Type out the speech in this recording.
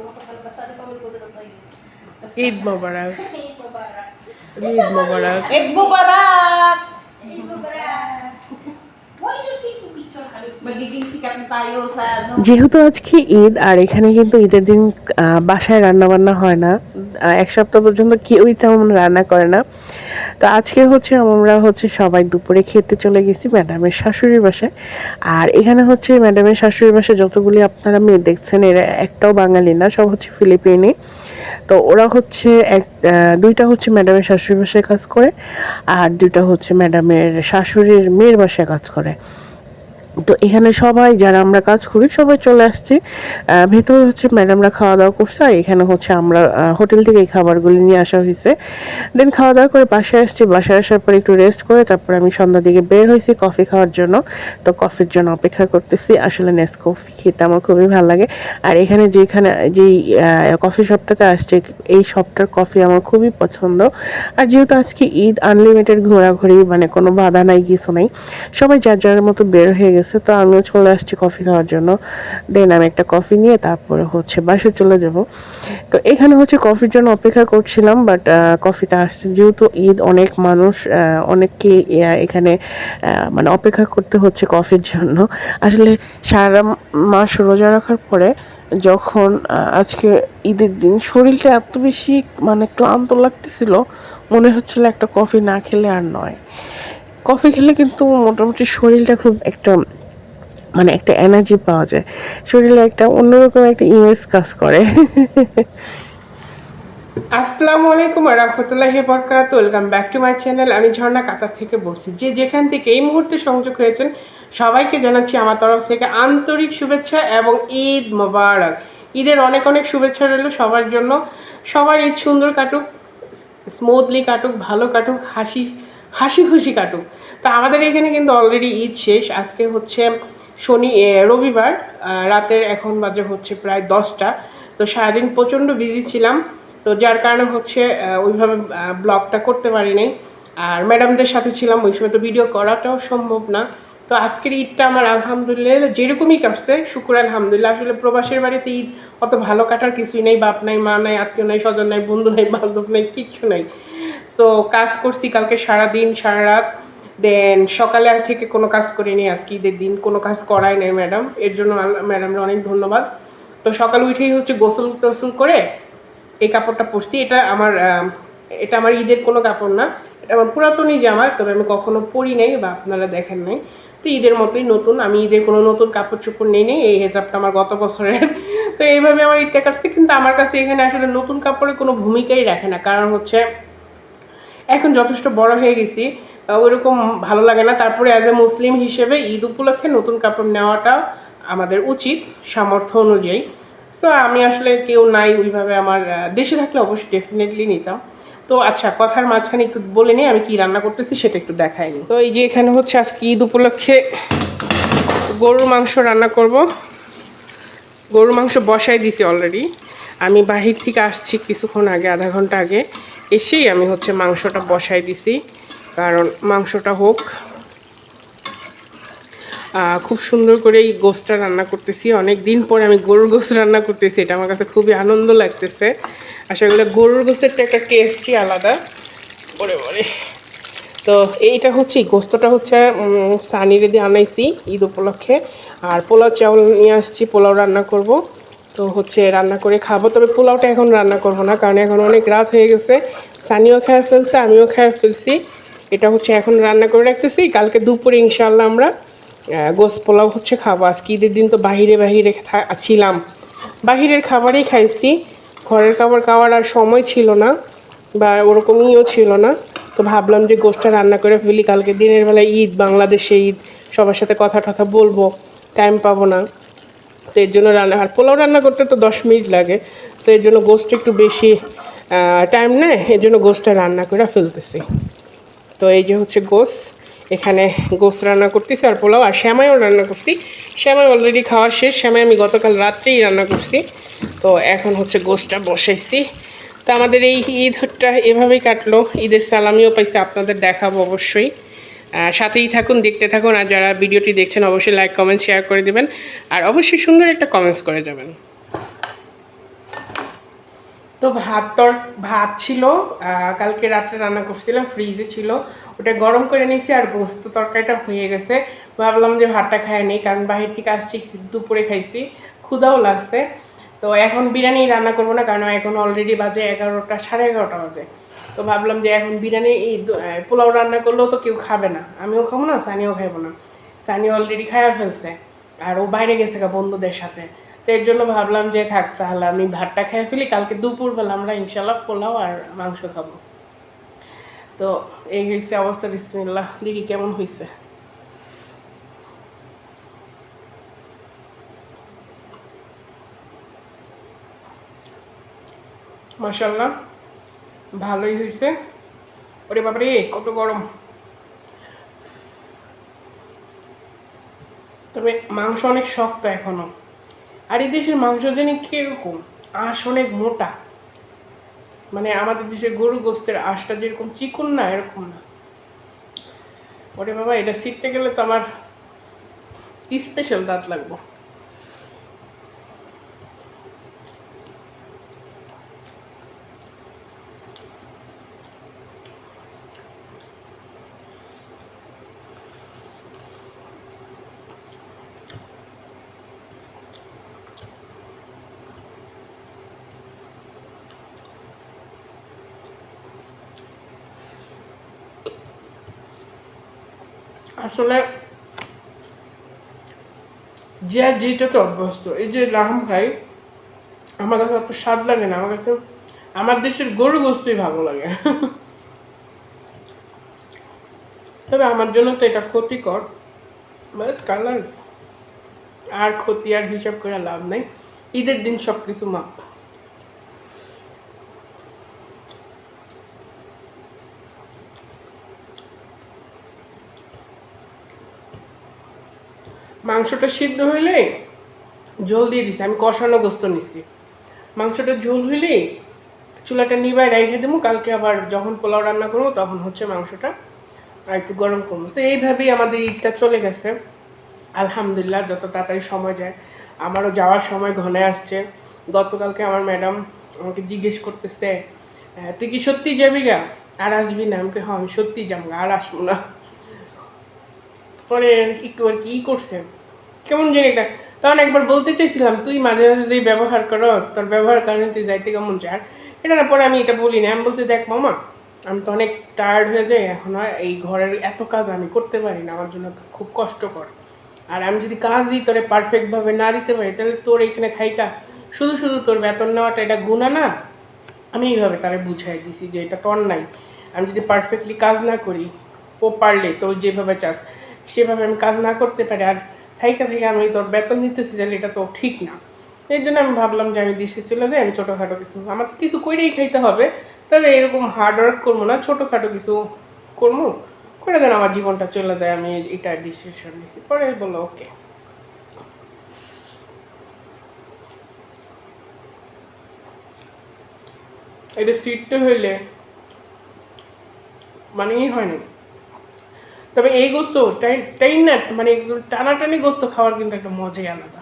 mga kapalabasan ni pamulo ko doon sa iyo. Eid Mubarak. Eid Mubarak. Eid Mubarak. Eid Mubarak. Eid Mubarak. যেহেতু আজকে ঈদ, আর এখানে কিন্তু ঈদের দিন বাসায় রান্না বান্না হয় না এক সপ্তাহ পর্যন্ত কেউই তেমন রান্না করে না। তো আজকে হচ্ছে আমরা হচ্ছে সবাই দুপুরে খেতে চলে গেছি ম্যাডামের শাশুড়ির বাসায়। আর এখানে হচ্ছে ম্যাডামের শাশুড়ির বাসায় যতগুলি আপনারা মেয়ে দেখছেন, এরা একটাও বাঙালি না, সব হচ্ছে ফিলিপিনি। তো ওরা হচ্ছে এক দুইটা হচ্ছে ম্যাডামের শাশুড়ির বাসায় কাজ করে, আর দুইটা হচ্ছে ম্যাডামের শাশুড়ির মেয়ের বাসায় কাজ করে। তো এখানে সবাই যারা আমরা কাজ করি, সবাই চলে আসছি। ভেতরে হচ্ছে ম্যাডামরা খাওয়া দাওয়া করছে আর এখানে হচ্ছে আমরা হোটেল থেকে এই খাবারগুলি নিয়ে আসা হয়েছে। দেন খাওয়া দাওয়া করে বাসায় আসছি। বাসায় আসার পর একটু রেস্ট করে তারপর আমি সন্ধ্যার দিকে বের হয়েছি কফি খাওয়ার জন্য। তো কফির জন্য অপেক্ষা করতেছি। আসলে নেস কফি খেতে আমার খুবই ভালো লাগে। আর এখানে যেখানে, যেই কফি শপটাতে আসছে, এই শপটার কফি আমার খুবই পছন্দ। আর যেহেতু আজকে ঈদ আনলিমিটেড ঘোরাঘুরি মানে কোনো বাধা নাই, কিছু নাই, সবাই যার যার মতো বের হয়ে গেছে, তো আমিও চলে আসছি কফি খাওয়ার জন্য। দেন আমি একটা কফি নিয়ে তারপরে হচ্ছে বাসে চলে যাব। তো এখানে হচ্ছে কফির জন্য অপেক্ষা করছিলাম বাট কফিটা আসছে। যেহেতু ঈদ, অনেক মানুষ অনেককে এখানে মানে অপেক্ষা করতে হচ্ছে কফির জন্য। আসলে সারা মাস রোজা রাখার পরে যখন আজকে ঈদের দিন, শরীরটা এত বেশি মানে ক্লান্ত লাগতেছিল, মনে হচ্ছিল একটা কফি না খেলে আর নয়। কফি খেলে কিন্তু মোটামুটি শরীরটা খুব একটা মানে একটা এনার্জি পাওয়া যায়। শরীরে একটা অন্যরকম একটা ইমেজ কাজ করে। আসসালামু আলাইকুম রহমতুল্লাহ বরকাত welcome back to my channel আমি ঝর্ণা কাতার থেকে বলছি, যে যেখান থেকে এই মুহূর্তে সংযোগ হয়েছেন, সবাইকে জানাচ্ছি আমার তরফ থেকে আন্তরিক শুভেচ্ছা এবং ঈদ মোবারক। ঈদের অনেক অনেক শুভেচ্ছা রইল সবার জন্য। সবার ঈদ সুন্দর কাটুক স্মুথলি কাটুক, ভালো কাটুক, হাসি হাসি খুশি কাটুক। তা আমাদের এখানে কিন্তু অলরেডি ঈদ শেষ। আজকে হচ্ছে শনি রবিবার রাতের এখন বাজে হচ্ছে প্রায় দশটা। তো সারাদিন প্রচণ্ড বিজি ছিলাম। তো যার কারণে হচ্ছে ওইভাবে ব্লগটা করতে পারি নাই। আর ম্যাডামদের সাথে ছিলাম, ওই সময় তো ভিডিও করাটাও সম্ভব না। তো আজকের ঈদটা আমার আলহামদুলিল্লাহ যেরকমই কাটছে, শুকুর আলহামদুলিল্লাহ। আসলে প্রবাসের বাড়িতে ঈদ অত ভালো কাটার কিছুই নেই। বাপ নাই, মা নাই, আত্মীয় নাই, স্বজন নাই, বন্ধু নাই, বান্ধব নাই, কিচ্ছু নাই। সো কাজ করছি কালকে সারা দিন সারা রাত। দেন সকালে আর থেকে কোনো কাজ করিনি, আজকে ঈদের দিন কোনো কাজ করাই নাই ম্যাডাম এর জন্য ম্যাডামরা অনেক ধন্যবাদ। তো সকালে উঠেই হচ্ছে গোসল টোসল করে এই কাপড়টা পরছি। এটা আমার এটা আমার ঈদের কোনো কাপড় না। এটা আমার পুরাতনই জামা, তবে আমি কখনো পরি নাই বা আপনারা দেখেন নাই। তো ঈদের মতোই নতুন। আমি ঈদের কোনো নতুন কাপড় চোপড় নেই নেই। এই হেজাবটা আমার গত বছরের। তো এইভাবে আমার ঈদটা কাটছে। কিন্তু আমার কাছে এখানে আসলে নতুন কাপড়ে কোনো ভূমিকাই রাখে না। কারণ হচ্ছে এখন যথেষ্ট বড় হয়ে গেছি। ওইরকম ভালো লাগে না। তারপরে অ্যাজ এ মুসলিম হিসেবে ঈদ উপলক্ষে নতুন কাপড় নেওয়াটা আমাদের উচিত সামর্থ্য অনুযায়ী। তো আমি আসলে কেউ নাই, ওইভাবে আমার দেশে থাকলে অবশ্যই ডেফিনেটলি নিতাম। তো আচ্ছা কথার মাঝখানে একটু বলে নিই, আমি কি রান্না করতেছি সেটা একটু দেখাইনি তো এই যে এখানে হচ্ছে আজকে ঈদ উপলক্ষে গরুর মাংস রান্না করব। গরুর মাংস বসাই দিছি অলরেডি আমি বাহির থেকে আসছি কিছুক্ষণ আগে, আধা ঘণ্টা আগে। এসেই আমি হচ্ছে মাংসটা বসাই দিছি কারণ মাংসটা হোক। খুব সুন্দর করে এই গোস্তটা রান্না করতেছি। অনেক দিন পরে আমি গরুর গোস্ত রান্না করতেছি এটা আমার কাছে খুবই আনন্দ লাগতেছে। আসলে গরুর গোস্তের একটা টেস্টই আলাদা। ওরে ওরে তো এইটা হচ্ছে গোস্তটা হচ্ছে উম, সানিরে দিয়ে আনাইছি ঈদ উপলক্ষে। আর পোলাও চাউল নিয়ে আসছি পোলাও রান্না করব। তো হচ্ছে রান্না করে খাব। তবে পোলাওটা এখন রান্না করব না, কারণ এখন অনেক রাত হয়ে গেছে। সানিও খেয়ে ফেলছে, আমিও খেয়ে ফেলছি। এটা হচ্ছে এখন রান্না করে রাখতেছি। কালকে দুপুরে ইনশাল্লাহ আমরা গোস পোলাও হচ্ছে খাব। আজকে ঈদের দিন তো বাহিরে বাহিরে ছিলাম। বাহিরের খাবারই খাইছি। ঘরের খাবার খাওয়ার আর সময় ছিল না, বা ওরকমইও ছিল না। তো ভাবলাম যে গোষ্ঠটা রান্না করে ফেলি। কালকে দিনের বেলায় ঈদ, বাংলাদেশে ঈদ, সবার সাথে কথা টথা বলব। টাইম পাবো না। তো এর জন্য রান্না, আর পোলাও রান্না করতে তো দশ মিনিট লাগে। তো এর জন্য গোষ্ঠ একটু বেশি টাইম নেয়, এর জন্য গোষ্ঠটা রান্না করে ফেলতেছি। তো এই যে হচ্ছে গোস এখানে গোস রান্না করতেছি আর পোলাও, আর শ্যামাইও রান্না করছি। শ্যামাই অলরেডি খাওয়া শেষ, শ্যামাই আমি গতকাল রাত্রেই রান্না করছি। তো এখন হচ্ছে গোসটা বসাইছি। তো আমাদের এই ঈদটা এভাবেই কাটলো, ঈদের সালামিও পাইছি, আপনাদের দেখাবো অবশ্যই। সাথেই থাকুন, দেখতে থাকুন, আর যারা ভিডিওটি দেখছেন, অবশ্যই লাইক কমেন্ট শেয়ার করে দেবেন, আর অবশ্যই সুন্দর একটা কমেন্টস করে যাবেন। তো ভাত তর, ভাত ছিল কালকে রাত্রে রান্না করছিলাম ফ্রিজে ছিল, ওটা গরম করে নিয়েছি, আর গোস্ত তরকারিটা হয়ে গেছে। ভাবলাম যে ভাতটা খাই নেই কারণ বাহির থেকে আসছি, দুপুরে খাইছি, ক্ষুধাও লাগছে। তো এখন বিরিয়ানি রান্না করব না, কারণ এখন অলরেডি বাজে এগারোটা, সাড়ে এগারোটা বাজে। তো ভাবলাম যে এখন বিরিয়ানি, এই পোলাও রান্না করলেও তো কেউ খাবে না। আমিও খাব না, সানিও খাব না। সানি অলরেডি খাইয়া ফেলছে, আর ও বাইরে গেছে গা বন্ধুদের সাথে। তো এর জন্য ভাবলাম যে থাক, তাহলে আমি ভাতটা খেয়ে ফেলি, কালকে দুপুরবেলা আমরা ইনশাল্লাহ পোলাও আর মাংস খাব। তো এই হয়েছে অবস্থা, বিসমিল্লাহ। দেখি কেমন হয়েছে মাসাল্লাহ ভালোই হয়েছে ওরে বাবারে, কত গরম। তবে মাংস অনেক শক্ত এখনও। আর এই দেশের মাংস জানি কীরকম? আঁশ অনেক মোটা। মানে আমাদের দেশে গরু গোস্তের আঁশটা যেরকম চিকন না, এরকম না। ওরে বাবা, এটা শিখতে গেলে তো আমার স্পেশাল দাঁত লাগবো। আসলে যে যেটাতে অভ্যস্ত, এই যে রাম খাই আমার কাছে অত স্বাদ লাগে না, আমার কাছে আমার দেশের গরু গোস্তই ভালো লাগে। তবে আমার জন্য তো এটা ক্ষতিকর। আর ক্ষতি আর হিসাব করে লাভ নাই। ঈদের দিন সব কিছু মাপ। মাংসটা সিদ্ধ হইলে ঝোল দিয়ে দিছি, আমি কষানো গোস্ত নিছি। মাংসটা ঝোল হইলে চুলাটা নিবাই রেখে দেবো কালকে আবার যখন পোলাও রান্না করব তখন হচ্ছে মাংসটা আর একটু গরম করব। তো এইভাবেই আমাদের ঈদটা চলে গেছে। আলহামদুলিল্লাহ, যত তাড়াতাড়ি সময় যায়, আমারও যাওয়ার সময় ঘনে আসছে। গতকালকে আমার ম্যাডাম আমাকে জিজ্ঞেস করতেছে তুই কি সত্যি যাবি গা? আর আসবি না। আমাকে হ্যাঁ আমি সত্যি যাব আর আসব না। পরে একটু আর কি ই করছে। কেমন জানি একটা। তখন একবার বলতে চাইছিলাম, তুই মাঝে মাঝে যে ব্যবহার করস, তোর ব্যবহার কারণে তুই যাইতে কেমন চার এটা না, পরে আমি এটা বলি না আমি বলছি, দেখ মামা, আমি তো অনেক টায়ার্ড হয়ে যাই, এখন এই ঘরের এত কাজ আমি করতে পারি না, আমার জন্য খুব কষ্টকর। আর আমি যদি কাজ দিই তোরে পারফেক্টভাবে না দিতে পারি, তাহলে তোর এখানে খাইকা শুধু শুধু তোর বেতন নেওয়াটা, এটা গুণা না। আমি এইভাবে তারে বুঝাই দিছি যে এটা তোর নাই। আমি যদি পারফেক্টলি কাজ না করি, ও পারলে তোর যেভাবে চাস, সেভাবে আমি কাজ না করতে পারি। আর থাইকা থেকে আমি তোর বেতন নিতেছি তাহলে এটা তো ঠিক না। এই জন্য আমি ভাবলাম যে আমি দেশে চলে যাই, আমি ছোটোখাটো কিছু, আমাকে কিছু করেই খাইতে হবে। তবে এরকম হার্ড ওয়ার্ক করব না, ছোটোখাটো কিছু করব, করে দেন আমার জীবনটা চলে যায়, আমি এটা ডিসিশন নিছি। পরে বলল ওকে এটা সিটতে হইলে মানে ই হয়নি তবে এই গোস্ত টাই টাই না? মানে টানাটানি গোস্ত খাওয়ার কিন্তু একটা মজাই আলাদা।